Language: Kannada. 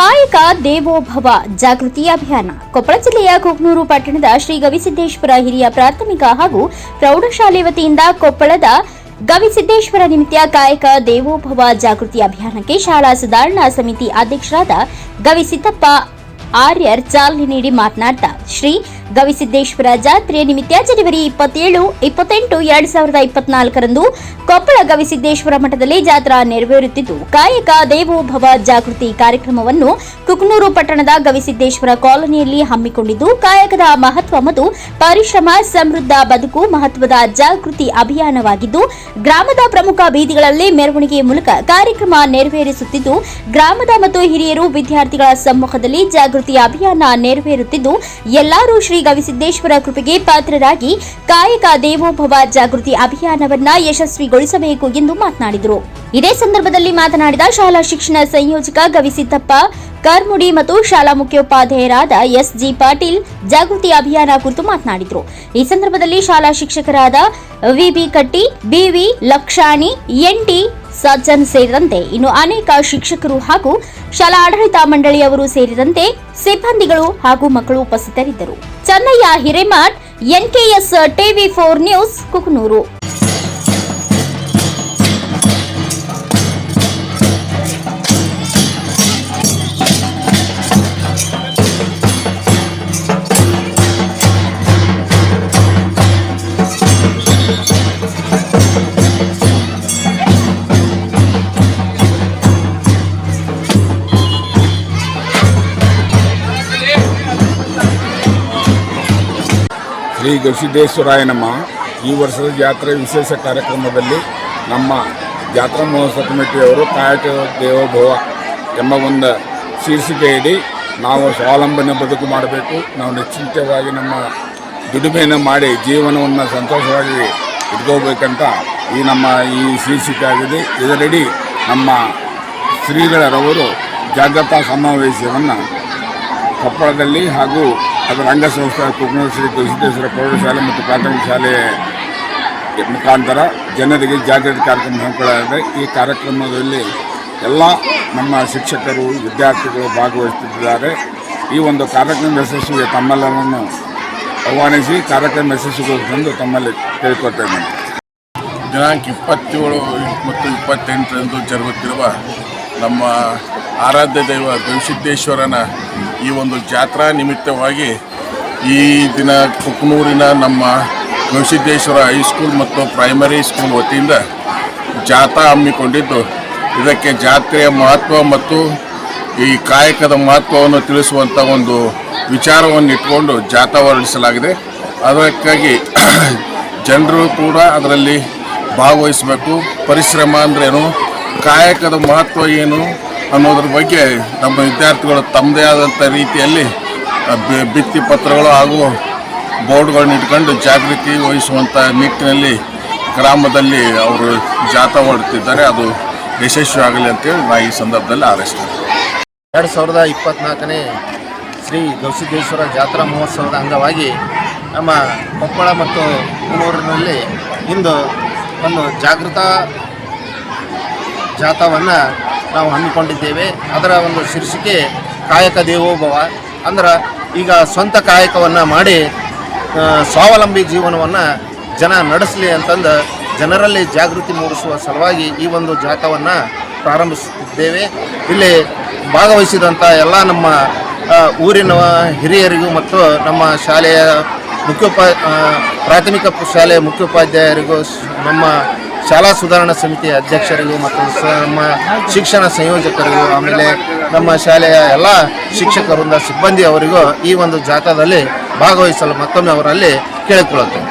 ಕಾಯಕ ದೇವೋಭವ ಜಾಗೃತಿ ಅಭಿಯಾನ. ಕೊಪ್ಪಳ ಜಿಲ್ಲೆಯ ಕುಕ್ನೂರು ಪಟ್ಟಣದ ಶ್ರೀ ಗವಿಸಿದ್ದೇಶ್ವರ ಹಿರಿಯ ಪ್ರಾಥಮಿಕ ಹಾಗೂ ಪ್ರೌಢಶಾಲೆ ವತಿಯಿಂದ ಕೊಪ್ಪಳದ ಗವಿಸಿದ್ದೇಶ್ವರ ನಿಮಿತ್ತ ಕಾಯಕ ದೇವೋಭವ ಜಾಗೃತಿ ಅಭಿಯಾನಕ್ಕೆ ಶಾಲಾ ಸುಧಾರಣಾ ಸಮಿತಿ ಅಧ್ಯಕ್ಷರಾದ ಗವಿಸಿದ್ದಪ್ಪ ಆರ್ಯರ್ ಚಾಲನೆ ನೀಡಿ ಮಾತನಾಡ್ತಾ ಶ್ರೀ ಗವಿಸಿದ್ದೇಶ್ವರ ಜಾತ್ರೆ ನಿಮಿತ್ತ ಜನವರಿ ಇಪ್ಪತ್ತೇಳು, ಇಪ್ಪತ್ತೆಂಟು, ಎರಡ್ ಸಾವಿರದ ಇಪ್ಪತ್ನಾಲ್ಕರಂದು ಕೊಪ್ಪಳ ಗವಿಸಿದ್ದೇಶ್ವರ ಮಠದಲ್ಲಿ ಜಾತ್ರಾ ನೆರವೇರುತ್ತಿದ್ದು, ಕಾಯಕ ದೇವೋಭವ ಜಾಗೃತಿ ಕಾರ್ಯಕ್ರಮವನ್ನು ಕುಕ್ನೂರು ಪಟ್ಟಣದ ಗವಿಸಿದ್ದೇಶ್ವರ ಕಾಲೋನಿಯಲ್ಲಿ ಹಮ್ಮಿಕೊಂಡಿದ್ದು, ಕಾಯಕದ ಮಹತ್ವ ಮತ್ತು ಪರಿಶ್ರಮ, ಸಮೃದ್ಧ ಬದುಕು, ಮಹತ್ವದ ಜಾಗೃತಿ ಅಭಿಯಾನವಾಗಿದ್ದು, ಗ್ರಾಮದ ಪ್ರಮುಖ ಬೀದಿಗಳಲ್ಲಿ ಮೆರವಣಿಗೆ ಮೂಲಕ ಕಾರ್ಯಕ್ರಮ ನೆರವೇರಿಸುತ್ತಿದ್ದು, ಗ್ರಾಮದ ಮತ್ತು ಹಿರಿಯರು ವಿದ್ಯಾರ್ಥಿಗಳ ಸಮ್ಮುಖದಲ್ಲಿ ಜಾಗೃತಿ ಅಭಿಯಾನ ನೆರವೇರುತ್ತಿದ್ದು, ಎಲ್ಲರೂ ಶ್ರೀ ಗವಿಸಿದ್ದೇಶ್ವರ ಕೃಪೆಗೆ ಪಾತ್ರರಾಗಿ ಕಾಯಕ ದೇವೋಭವ ಜಾಗೃತಿ ಅಭಿಯಾನವನ್ನ ಯಶಸ್ವಿಗೊಳಿಸಬೇಕು ಎಂದು ಮಾತನಾಡಿದರು. ಇದೇ ಸಂದರ್ಭದಲ್ಲಿ ಮಾತನಾಡಿದ ಶಾಲಾ ಶಿಕ್ಷಣ ಸಂಯೋಜಕ ಗವಿಸಿದ್ದಪ್ಪ ಕಾರ್ಮುಡಿ ಮತ್ತು ಶಾಲಾ ಮುಖ್ಯೋಪಾಧ್ಯಾಯರಾದ ಎಸ್ ಜಿ ಪಾಟೀಲ್ ಜಾಗೃತಿ ಅಭಿಯಾನ ಕುರಿತು ಮಾತನಾಡಿದರು. ಈ ಸಂದರ್ಭದಲ್ಲಿ ಶಾಲಾ ಶಿಕ್ಷಕರಾದ ವಿಬಿ ಕಟ್ಟಿ, ಬಿವಿ ಲಕ್ಷಾಣಿ, ಎನ್ಟಿ ಸಜ್ಜನ್ ಸೇರಿದಂತೆ ಇನ್ನು ಅನೇಕ ಶಿಕ್ಷಕರು ಹಾಗೂ ಶಾಲಾ ಆಡಳಿತ ಮಂಡಳಿಯವರು ಸೇರಿದಂತೆ ಸಿಬ್ಬಂದಿಗಳು ಹಾಗೂ ಮಕ್ಕಳು ಉಪಸ್ಥಿತರಿದ್ದರು. Chennayya Hiremath NKS TV four news Kukanur Shri ಗವಿಸಿದ್ದೇಶ್ವರಾಯ ನಮ್ಮ ಈ ವರ್ಷದ ಜಾತ್ರೆ ವಿಶೇಷ ಕಾರ್ಯಕ್ರಮದಲ್ಲಿ ನಮ್ಮ ಜಾತ್ರಾ ಮಹೋತ್ಸವ ಕಮಿಟಿಯವರು ಕಾಯಕ ದೇವೋಭವ ಎಂಬ ಒಂದು ಶೀರ್ಷಿಕೆಯಡಿ ನಾವು ಸ್ವಾವಲಂಬನೆ ಬದುಕು ಮಾಡಬೇಕು. ನಾವು ನಿಶ್ಚಿತವಾಗಿ ನಮ್ಮ ದುಡಿಮೆಯನ್ನು ಮಾಡಿ ಜೀವನವನ್ನು ಸಂತೋಷವಾಗಿ ಇಟ್ಕೋಬೇಕಂತ ಈ ನಮ್ಮ ಈ ಶೀರ್ಷಿಕೆ ಆಗಿದೆ. ಇದರಡಿ ನಮ್ಮ ಶ್ರೀಗಳರವರು ಜಾಗ್ರತಾ ಸಮಾವೇಶವನ್ನು ಕೊಪ್ಪಳದಲ್ಲಿ ಹಾಗೂ ಅದರ ಅಂಗಸಂಸ್ಥೆ ಕುಗ್ನ ಶ್ರೀ ತುಳಸಿದ್ದೇಶ್ವರ ಪ್ರೌಢಶಾಲೆ ಮತ್ತು ಪ್ರಾಥಮಿಕ ಶಾಲೆ ಮುಖಾಂತರ ಜನರಿಗೆ ಜಾಗೃತಿ ಕಾರ್ಯಕ್ರಮ ಹಮ್ಮಿಕೊಳ್ಳಲಾಗಿದೆ. ಈ ಕಾರ್ಯಕ್ರಮದಲ್ಲಿ ಎಲ್ಲ ನಮ್ಮ ಶಿಕ್ಷಕರು, ವಿದ್ಯಾರ್ಥಿಗಳು ಭಾಗವಹಿಸುತ್ತಿದ್ದಾರೆ. ಈ ಒಂದು ಕಾರ್ಯಕ್ರಮ ಯಶಸ್ವಿಗೆ ತಮ್ಮೆಲ್ಲರನ್ನು ಆಹ್ವಾನಿಸಿ ಕಾರ್ಯಕ್ರಮ ಯಶಸ್ವಿಗೊಳಿಸಲೆಂದು ತಮ್ಮಲ್ಲಿ ಕೇಳಿಕೊಳ್ತೇನೆ. ದಿನಾಂಕ ಇಪ್ಪತ್ತೇಳು ಮತ್ತು ಇಪ್ಪತ್ತೆಂಟರಂದು ಜರುಗುತ್ತಿರುವ ನಮ್ಮ ಆರಾಧ್ಯ ದೈವ ಗವಿಸಿದ್ದೇಶ್ವರನ ಈ ಒಂದು ಜಾತ್ರಾ ನಿಮಿತ್ತವಾಗಿ ಈ ದಿನ ಕುಕ್ನೂರಿನ ನಮ್ಮ ಗವಿಸಿದ್ದೇಶ್ವರ ಹೈಸ್ಕೂಲ್ ಮತ್ತು ಪ್ರೈಮರಿ ಸ್ಕೂಲ್ ವತಿಯಿಂದ ಜಾಥಾ ಹಮ್ಮಿಕೊಂಡಿದ್ದು. ಇದಕ್ಕೆ ಜಾತ್ರೆಯ ಮಹತ್ವ ಮತ್ತು ಈ ಕಾಯಕದ ಮಹತ್ವವನ್ನು ತಿಳಿಸುವಂಥ ಒಂದು ವಿಚಾರವನ್ನು ಇಟ್ಕೊಂಡು ಜಾಥಾ ಹೊರಡಿಸಲಾಗಿದೆ. ಅದಕ್ಕಾಗಿ ಜನರು ಕೂಡ ಅದರಲ್ಲಿ ಭಾಗವಹಿಸಬೇಕು. ಪರಿಶ್ರಮ ಅಂದ್ರೇನು? ಕಾಯಕದ ಮಹತ್ವ ಏನು ಅನ್ನೋದ್ರ ಬಗ್ಗೆ ನಮ್ಮ ವಿದ್ಯಾರ್ಥಿಗಳು ತಮ್ಮದೇ ಆದಂಥ ರೀತಿಯಲ್ಲಿ ಭಿತ್ತಿ ಪತ್ರಗಳು ಹಾಗೂ ಬೋರ್ಡ್ಗಳನ್ನ ಇಟ್ಕೊಂಡು ಜಾಗೃತಿ ವಹಿಸುವಂಥ ನಿಟ್ಟಿನಲ್ಲಿ ಗ್ರಾಮದಲ್ಲಿ ಅವರು ಜಾಥಾ ಹೊರಡ್ತಿದ್ದಾರೆ. ಅದು ಯಶಸ್ವಿ ಆಗಲಿ ಅಂತೇಳಿ ನಾ ಈ ಸಂದರ್ಭದಲ್ಲಿ ಆರೈಸ್ತೇನೆ. ಎರಡು ಸಾವಿರದ ಇಪ್ಪತ್ತ್ನಾಲ್ಕನೇ ಶ್ರೀ ಗವಿಸಿದ್ದೇಶ್ವರ ಜಾತ್ರಾ ಮಹೋತ್ಸವದ ಅಂಗವಾಗಿ ನಮ್ಮ ಕೊಪ್ಪಳ ಮತ್ತು ಕುನೂರಿನಲ್ಲಿ ಇಂದು ಒಂದು ಜಾಗೃತ ಜಾಥಾವನ್ನು ನಾವು ಹಮ್ಮಿಕೊಂಡಿದ್ದೇವೆ. ಅದರ ಒಂದು ಶೀರ್ಷಿಕೆ ಕಾಯಕ ದೇವೋಭವ. ಅಂದ್ರೆ ಈಗ ಸ್ವಂತ ಕಾಯಕವನ್ನು ಮಾಡಿ ಸ್ವಾವಲಂಬಿ ಜೀವನವನ್ನು ಜನ ನಡೆಸಲಿ ಅಂತಂದು ಜನರಲ್ಲಿ ಜಾಗೃತಿ ಮೂಡಿಸುವ ಸಲುವಾಗಿ ಈ ಒಂದು ಜಾಥಾವನ್ನು ಪ್ರಾರಂಭಿಸುತ್ತಿದ್ದೇವೆ. ಇಲ್ಲಿ ಭಾಗವಹಿಸಿದಂಥ ಎಲ್ಲ ನಮ್ಮ ಊರಿನ ಹಿರಿಯರಿಗೂ ಮತ್ತು ನಮ್ಮ ಶಾಲೆಯ ಮುಖ್ಯೋಪ ಪ್ರಾಥಮಿಕ ಶಾಲೆಯ ಮುಖ್ಯೋಪಾಧ್ಯಾಯರಿಗೂ, ನಮ್ಮ ಶಾಲಾ ಸುಧಾರಣಾ ಸಮಿತಿ ಅಧ್ಯಕ್ಷರಿಗೂ ಮತ್ತು ನಮ್ಮ ಶಿಕ್ಷಣ ಸಂಯೋಜಕರಿಗೂ, ಆಮೇಲೆ ನಮ್ಮ ಶಾಲೆಯ ಎಲ್ಲ ಶಿಕ್ಷಕರಿಂದ ಸಿಬ್ಬಂದಿ ಅವರಿಗೂ ಈ ಒಂದು ಜಾಥಾದಲ್ಲಿ ಭಾಗವಹಿಸಲು ಮತ್ತೊಮ್ಮೆ ಅವರಲ್ಲಿ ಕೇಳಿಕೊಳ್ಳುತ್ತೇನೆ.